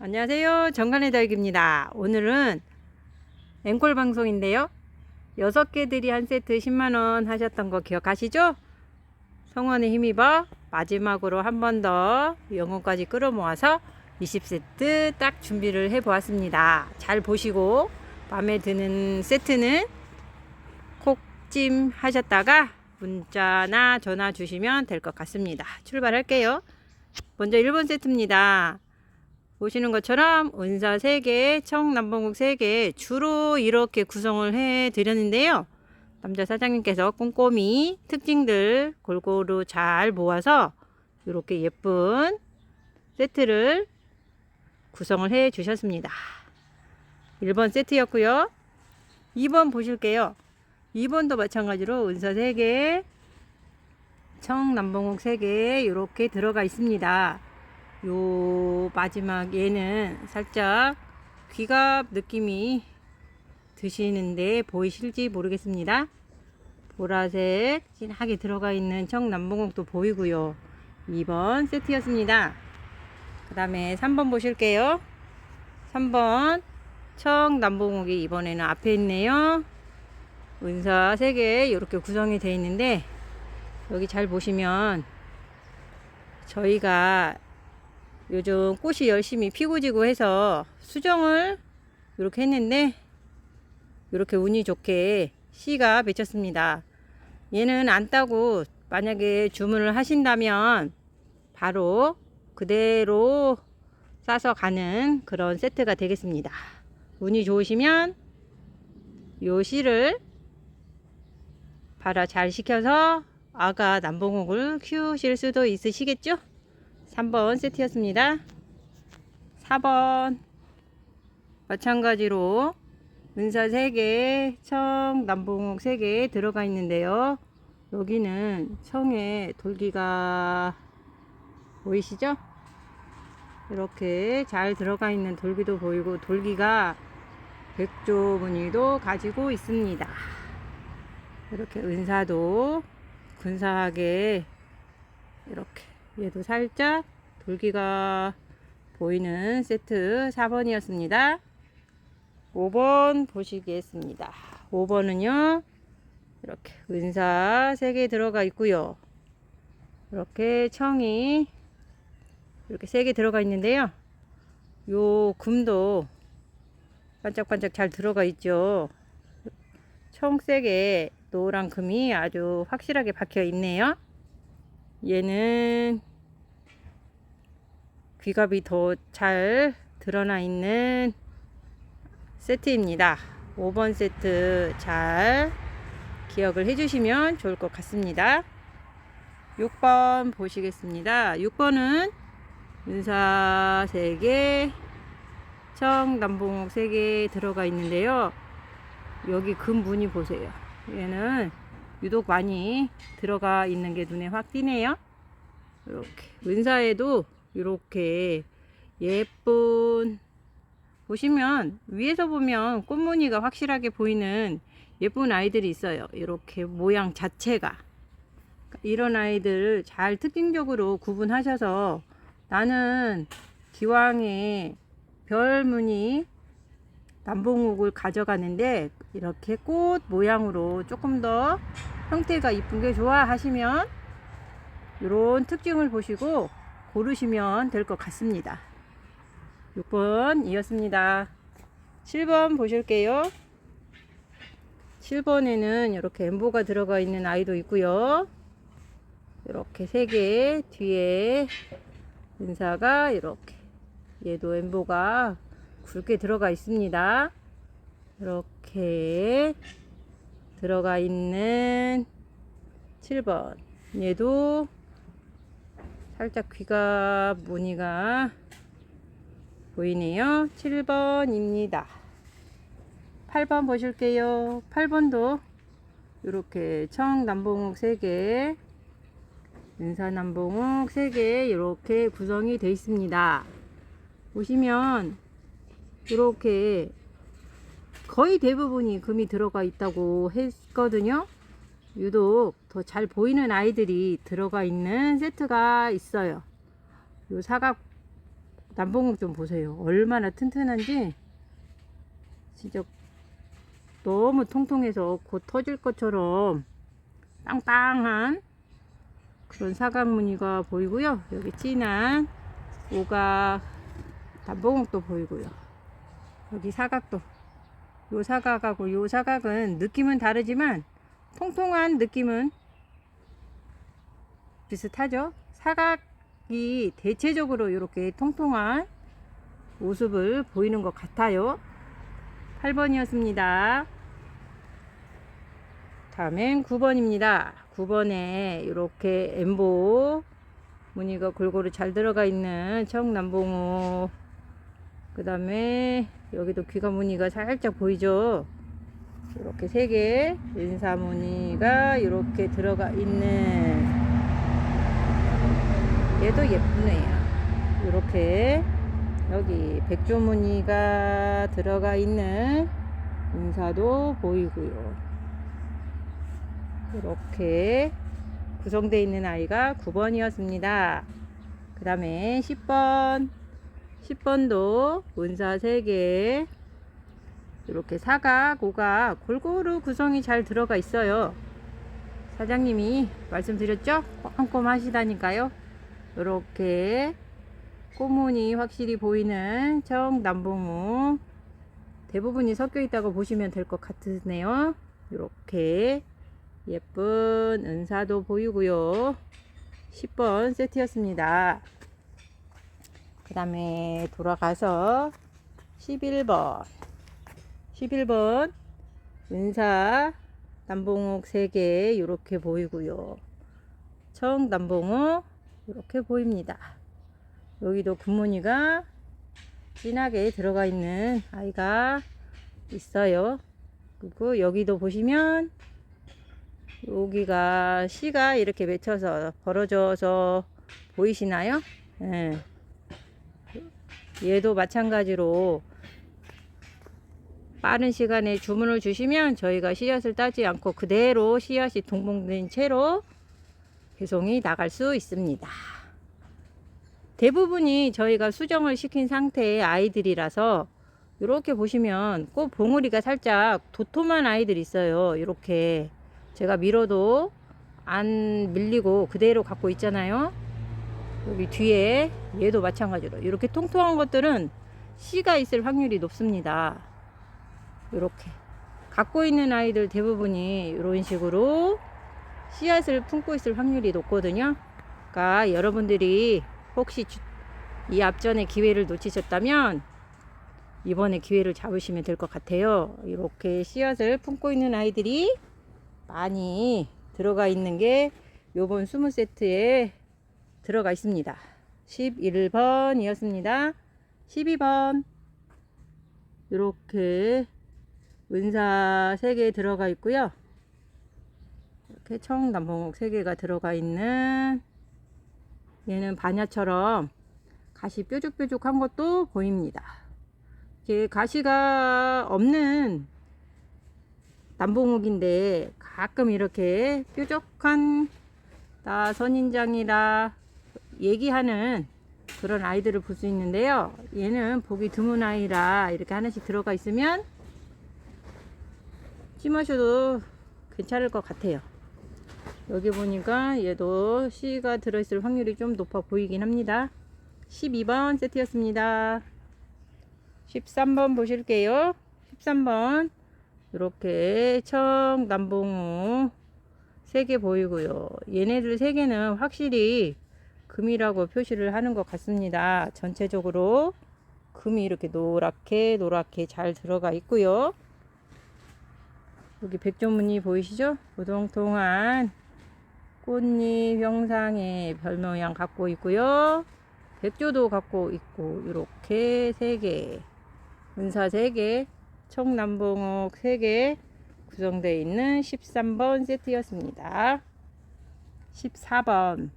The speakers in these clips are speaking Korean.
안녕하세요. 정간의 달기입니다. 오늘은 앵콜 방송인데요. 여섯 개들이 한 세트 10만원 하셨던 거 기억하시죠? 성원에 힘입어 마지막으로 한 번 더 영혼까지 끌어모아서 20세트 딱 준비를 해 보았습니다. 잘 보시고 마음에 드는 세트는 콕찜 하셨다가 문자나 전화 주시면 될 것 같습니다. 출발할게요. 먼저 1번 세트입니다. 보시는 것처럼 은사 3개, 청남봉국 3개 주로 이렇게 구성을 해 드렸는데요. 남자 사장님께서 꼼꼼히 특징들 골고루 잘 모아서 이렇게 예쁜 세트를 구성을 해 주셨습니다. 1번 세트였고요. 2번 보실게요. 2번도 마찬가지로 은사 3개, 청남봉국 3개 이렇게 들어가 있습니다. 요 마지막 얘는 살짝 귀갑 느낌이 드시는데 보이실지 모르겠습니다. 보라색 진하게 들어가 있는 청남봉국도 보이고요. 2번 세트였습니다. 그 다음에 3번 보실게요. 3번 청남봉국이 이번에는 앞에 있네요. 은사 3개 이렇게 구성이 되어 있는데 여기 잘 보시면 저희가 요즘 꽃이 열심히 피고 지고 해서 수정을 이렇게 했는데 이렇게 운이 좋게 씨가 맺혔습니다. 얘는 안 따고 만약에 주문을 하신다면 바로 그대로 싸서 가는 그런 세트가 되겠습니다. 운이 좋으시면 요 씨를 발화 잘 시켜서 아가 남봉옥을 키우실 수도 있으시겠죠? 3번 세트였습니다. 4번 마찬가지로 은사 3개, 청, 남봉옥 3개 들어가 있는데요. 여기는 청에 돌기가 보이시죠? 이렇게 잘 들어가 있는 돌기도 보이고 돌기가 백조 무늬도 가지고 있습니다. 이렇게 은사도 근사하게 이렇게 얘도 살짝 돌기가 보이는 세트 4번이었습니다. 5번 보시겠습니다. 5번은요. 이렇게 은사 3개 들어가 있고요. 이렇게 청이 이렇게 3개 들어가 있는데요. 요 금도 반짝반짝 잘 들어가 있죠. 청색에 노란 금이 아주 확실하게 박혀 있네요. 얘는 귀갑이 더 잘 드러나 있는 세트입니다. 5번 세트 잘 기억을 해주시면 좋을 것 같습니다. 6번 보시겠습니다. 6번은 은사 3개, 청남봉옥 3개 들어가 있는데요. 여기 금 무늬 보세요. 얘는 유독 많이 들어가 있는 게 눈에 확 띄네요. 이렇게 은사에도 이렇게 예쁜 보시면 위에서 보면 꽃무늬가 확실하게 보이는 예쁜 아이들이 있어요. 이렇게 모양 자체가 이런 아이들을 잘 특징적으로 구분하셔서 나는 기왕에 별 무늬 남봉옥을 가져가는데 이렇게 꽃 모양으로 조금 더 형태가 이쁜 게 좋아 하시면 이런 특징을 보시고 고르시면 될 것 같습니다. 6번 이었습니다. 7번 보실게요. 7번에는 이렇게 엠보가 들어가 있는 아이도 있고요. 이렇게 3개 뒤에 은사가 이렇게 얘도 엠보가 굵게 들어가 있습니다. 이렇게 들어가 있는 7번 얘도 살짝 귀가 무늬가 보이네요. 7번입니다. 8번 보실게요. 8번도 이렇게 청남봉옥 3개, 은사남봉옥 3개 이렇게 구성이 되어 있습니다. 보시면 이렇게 거의 대부분이 금이 들어가 있다고 했거든요. 유독 더 잘 보이는 아이들이 들어가 있는 세트가 있어요. 요 사각 남봉옥 좀 보세요. 얼마나 튼튼한지 진짜 너무 통통해서 곧 터질 것처럼 빵빵한 그런 사각 무늬가 보이고요. 여기 진한 오각 남봉옥도 보이고요. 여기 사각도 요 사각하고 요 사각은 느낌은 다르지만 통통한 느낌은 비슷하죠. 사각이 대체적으로 이렇게 통통한 모습을 보이는 것 같아요. 8번이었습니다. 다음엔 9번입니다. 9번에 이렇게 엠보 무늬가 골고루 잘 들어가 있는 청남봉호 그 다음에 여기도 귀가 무늬가 살짝 보이죠 이렇게 세 개 인사 무늬가 이렇게 들어가 있는 얘도 예쁘네요 이렇게 여기 백조 무늬가 들어가 있는 인사도 보이고요 이렇게 구성되어 있는 아이가 9번이었습니다. 그 다음에 10번. 10번도 은사 3개. 이렇게 사각, 오각 골고루 구성이 잘 들어가 있어요. 사장님이 말씀드렸죠? 꼼꼼 하시다니까요. 이렇게 꼬문이 확실히 보이는 청남봉우 대부분이 섞여 있다고 보시면 될 것 같으네요. 이렇게 예쁜 은사도 보이고요. 10번 세트였습니다. 그 다음에 돌아가서 11번 11번 은사 남봉옥 3개 이렇게 보이고요. 청 남봉옥 이렇게 보입니다. 여기도 금무늬가 진하게 들어가 있는 아이가 있어요. 그리고 여기도 보시면 여기가 씨가 이렇게 맺혀서 벌어져서 보이시나요? 예. 얘도 마찬가지로 빠른 시간에 주문을 주시면 저희가 씨앗을 따지 않고 그대로 씨앗이 동봉된 채로 배송이 나갈 수 있습니다. 대부분이 저희가 수정을 시킨 상태의 아이들이라서 이렇게 보시면 꼭 봉우리가 살짝 도톰한 아이들이 있어요. 이렇게 제가 밀어도 안 밀리고 그대로 갖고 있잖아요. 여기 뒤에 얘도 마찬가지로 이렇게 통통한 것들은 씨가 있을 확률이 높습니다. 이렇게 갖고 있는 아이들 대부분이 이런 식으로 씨앗을 품고 있을 확률이 높거든요. 그러니까 여러분들이 혹시 주- 이 앞전에 기회를 놓치셨다면 이번에 기회를 잡으시면 될 것 같아요. 이렇게 씨앗을 품고 있는 아이들이 많이 들어가 있는 게 요번 20세트에 들어가 있습니다. 11번이었습니다. 12번 이렇게 은사 3개 들어가 있고요. 이렇게 청남봉옥 3개가 들어가 있는 얘는 반야처럼 가시 뾰족뾰족한 것도 보입니다. 이게 가시가 없는 남봉옥인데 가끔 이렇게 뾰족한 나 선인장이라 얘기하는 그런 아이들을 볼 수 있는데요. 얘는 보기 드문 아이라 이렇게 하나씩 들어가 있으면 심으셔도 괜찮을 것 같아요. 여기 보니까 얘도 C가 들어있을 확률이 좀 높아 보이긴 합니다. 12번 세트였습니다. 13번 보실게요. 13번 이렇게 청남봉우 3개 보이고요. 얘네들 3개는 확실히 금이라고 표시를 하는 것 같습니다. 전체적으로 금이 이렇게 노랗게 노랗게 잘 들어가 있고요. 여기 백조무늬 보이시죠? 우동통한 꽃잎 형상의 별 모양 갖고 있고요. 백조도 갖고 있고 이렇게 3개 은사 3개 청남봉옥 3개 구성되어 있는 13번 세트였습니다. 14번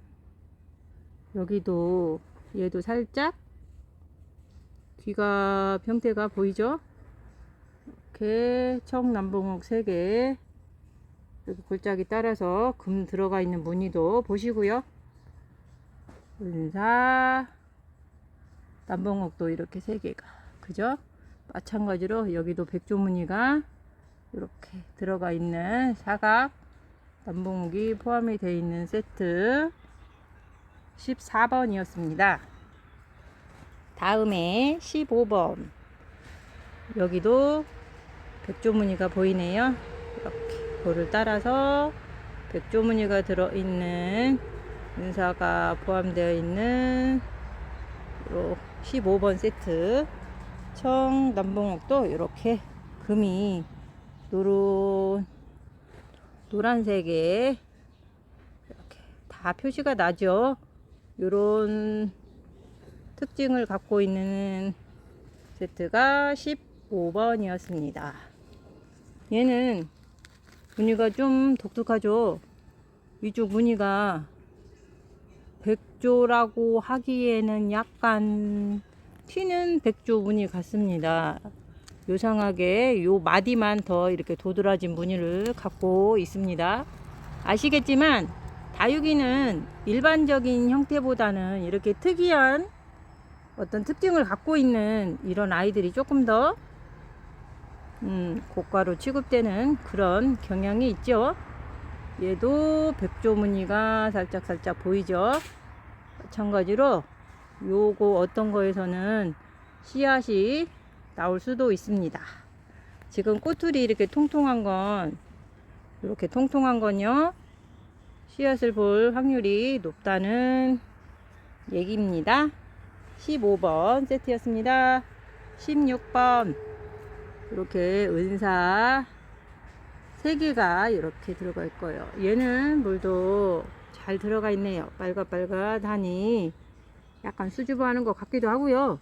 여기도 얘도 살짝 귀가 병태가 보이죠? 이렇게 청남봉옥 3개 여기 골짜기 따라서 금 들어가 있는 무늬도 보시고요. 은사 남봉옥도 이렇게 세 개가 그죠? 마찬가지로 여기도 백조무늬가 이렇게 들어가 있는 사각 남봉옥이 포함이 되어 있는 세트 14번이었습니다. 다음에 15번 여기도 백조무늬가 보이네요. 이렇게 볼을 따라서 백조무늬가 들어있는 은사가 포함되어 있는 요 15번 세트 청 남봉옥도 이렇게 금이 노란 노란색에 이렇게 다 표시가 나죠. 요런 특징을 갖고 있는 세트가 15번이었습니다. 얘는 무늬가 좀 독특하죠. 이쪽 무늬가 백조라고 하기에는 약간 튀는 백조 무늬 같습니다. 요상하게 요 마디만 더 이렇게 도드라진 무늬를 갖고 있습니다. 아시겠지만 다육이는 일반적인 형태보다는 이렇게 특이한 어떤 특징을 갖고 있는 이런 아이들이 조금 더 음, 고가로 취급되는 그런 경향이 있죠. 얘도 백조 무늬가 살짝 살짝 보이죠. 마찬가지로 요거 어떤 거에서는 씨앗이 나올 수도 있습니다. 지금 꼬투리 이렇게 통통한 건 이렇게 통통한 건요. 씨앗을 볼 확률이 높다는 얘기입니다. 15번 세트였습니다. 16번 이렇게 은사 3개가 이렇게 들어갈 거예요. 얘는 물도 잘 들어가 있네요. 빨갛빨갛하니 약간 수줍어하는 것 같기도 하고요.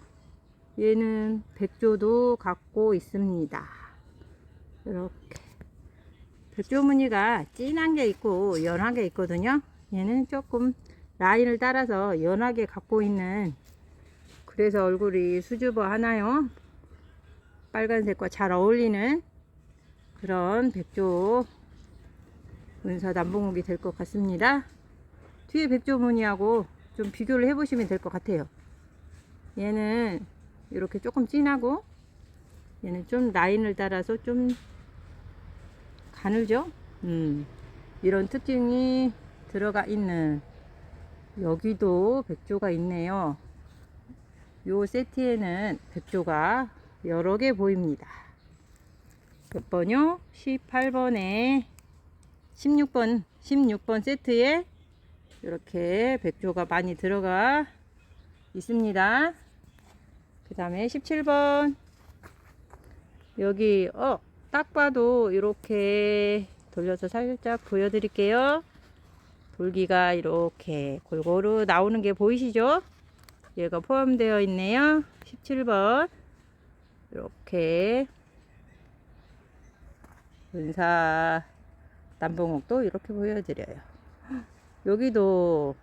얘는 백조도 갖고 있습니다. 이렇게 백조 무늬가 진한 게 있고 연한 게 있거든요. 얘는 조금 라인을 따라서 연하게 갖고 있는 그래서 얼굴이 수줍어 하나요? 빨간색과 잘 어울리는 그런 백조 은사 남봉옥이 될 것 같습니다. 뒤에 백조 무늬하고 좀 비교를 해보시면 될 것 같아요. 얘는 이렇게 조금 진하고 얘는 좀 라인을 따라서 좀 가늘죠? 음, 이런 특징이 들어가 있는 여기도 백조가 있네요. 요 세트에는 백조가 여러 개 보입니다. 몇 번요? 18번에 16번 16번 세트에 이렇게 백조가 많이 들어가 있습니다. 그 다음에 17번 여기 어 딱 봐도 이렇게 돌려서 살짝 보여드릴게요. 돌기가 이렇게 골고루 나오는 게 보이시죠? 얘가 포함되어 있네요. 17번 이렇게 은사 남봉옥도 이렇게 보여드려요. 여기도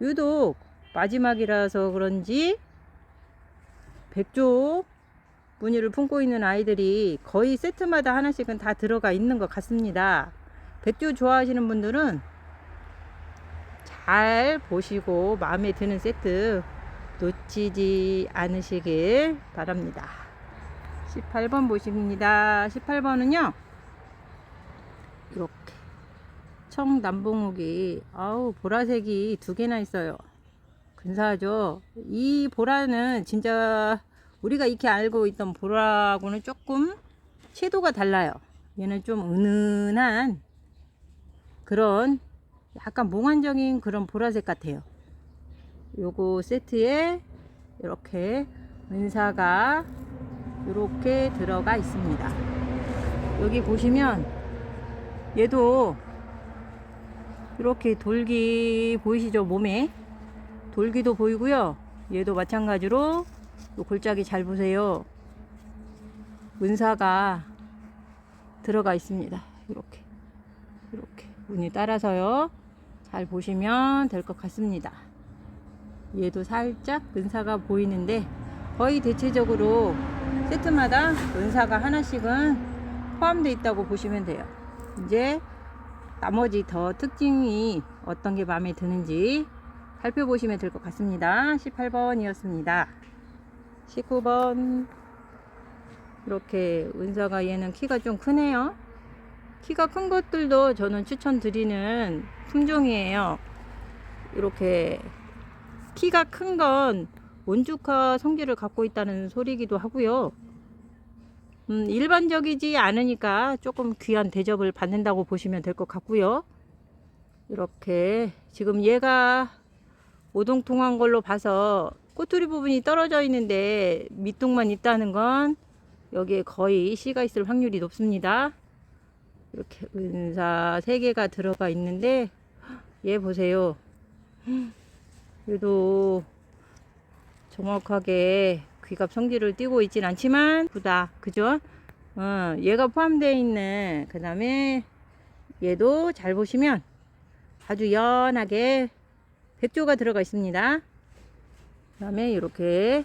유독 마지막이라서 그런지 백조 무늬를 품고 있는 아이들이 거의 세트마다 하나씩은 다 들어가 있는 것 같습니다. 백조 좋아하시는 분들은 잘 보시고 마음에 드는 세트 놓치지 않으시길 바랍니다. 18번 보십니다. 18번은요. 이렇게 청남봉옥이 아우 보라색이 두 개나 있어요. 근사하죠. 이 보라는 진짜 우리가 익히 알고 있던 보라하고는 조금 채도가 달라요. 얘는 좀 은은한 그런 약간 몽환적인 그런 보라색 같아요. 요거 세트에 이렇게 은사가 이렇게 들어가 있습니다. 여기 보시면 얘도 이렇게 돌기 보이시죠? 몸에 돌기도 보이고요. 얘도 마찬가지로 요 골짜기 잘 보세요. 은사가 들어가 있습니다. 이렇게 이렇게 운이 따라서요. 잘 보시면 될 것 같습니다. 얘도 살짝 은사가 보이는데 거의 대체적으로 세트마다 은사가 하나씩은 포함되어 있다고 보시면 돼요. 이제 나머지 더 특징이 어떤 게 마음에 드는지 살펴보시면 될 것 같습니다. 18번이었습니다. 19번 이렇게 은사가 얘는 키가 좀 크네요. 키가 큰 것들도 저는 추천드리는 품종이에요. 이렇게 키가 큰건 온주카 성질을 갖고 있다는 소리기도 하고요. 음, 일반적이지 않으니까 조금 귀한 대접을 받는다고 보시면 될 것 같고요. 이렇게 지금 얘가 오동통한 걸로 봐서 꼬투리 부분이 떨어져 있는데 밑둥만 있다는 건 여기에 거의 씨가 있을 확률이 높습니다. 이렇게 은사 3개가 들어가 있는데 얘 보세요. 그래도 정확하게 귀갑 성질을 띠고 있진 않지만 부다 그죠? 어, 얘가 포함되어 있는 그 다음에 얘도 잘 보시면 아주 연하게 백조가 들어가 있습니다. 그 다음에 이렇게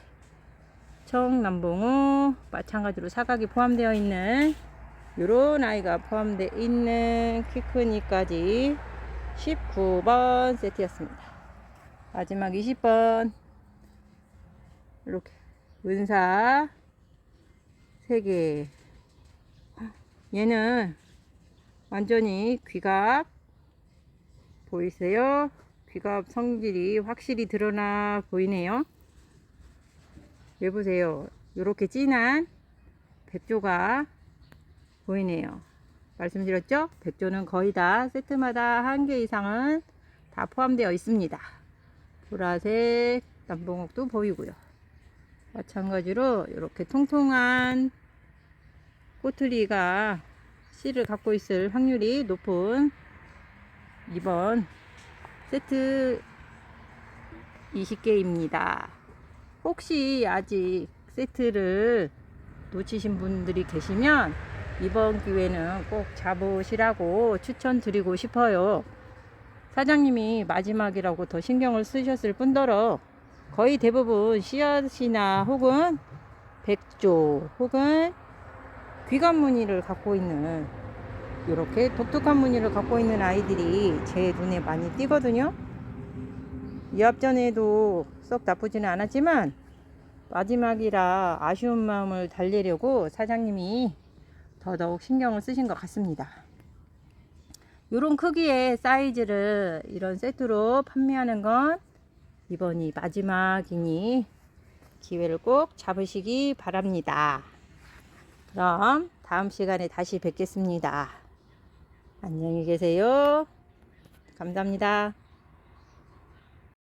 청남봉우 마찬가지로 사각이 포함되어 있는 요런 아이가 포함되어 있는 키큰 이까지 19번 세트였습니다. 마지막 20번 이렇게 은사 3개 얘는 완전히 귀갑 보이세요? 귀갑 성질이 확실히 드러나 보이네요. 얘 보세요. 이렇게 진한 백조가 보이네요. 말씀드렸죠? 백조는 거의 다 세트마다 한 개 이상은 다 포함되어 있습니다. 보라색 남봉옥도 보이고요. 마찬가지로 이렇게 통통한 꼬투리가 씨를 갖고 있을 확률이 높은 2번 세트 20개입니다. 혹시 아직 세트를 놓치신 분들이 계시면 이번 기회는 꼭 잡으시라고 추천드리고 싶어요. 사장님이 마지막이라고 더 신경을 쓰셨을 뿐더러 거의 대부분 씨앗이나 혹은 백조 혹은 귀감 무늬를 갖고 있는 이렇게 독특한 무늬를 갖고 있는 아이들이 제 눈에 많이 띄거든요. 이 앞전에도 썩 나쁘지는 않았지만 마지막이라 아쉬운 마음을 달래려고 사장님이 더더욱 신경을 쓰신 것 같습니다. 이런 크기의 사이즈를 이런 세트로 판매하는 건 이번이 마지막이니 기회를 꼭 잡으시기 바랍니다. 그럼 다음 시간에 다시 뵙겠습니다. 안녕히 계세요. 감사합니다.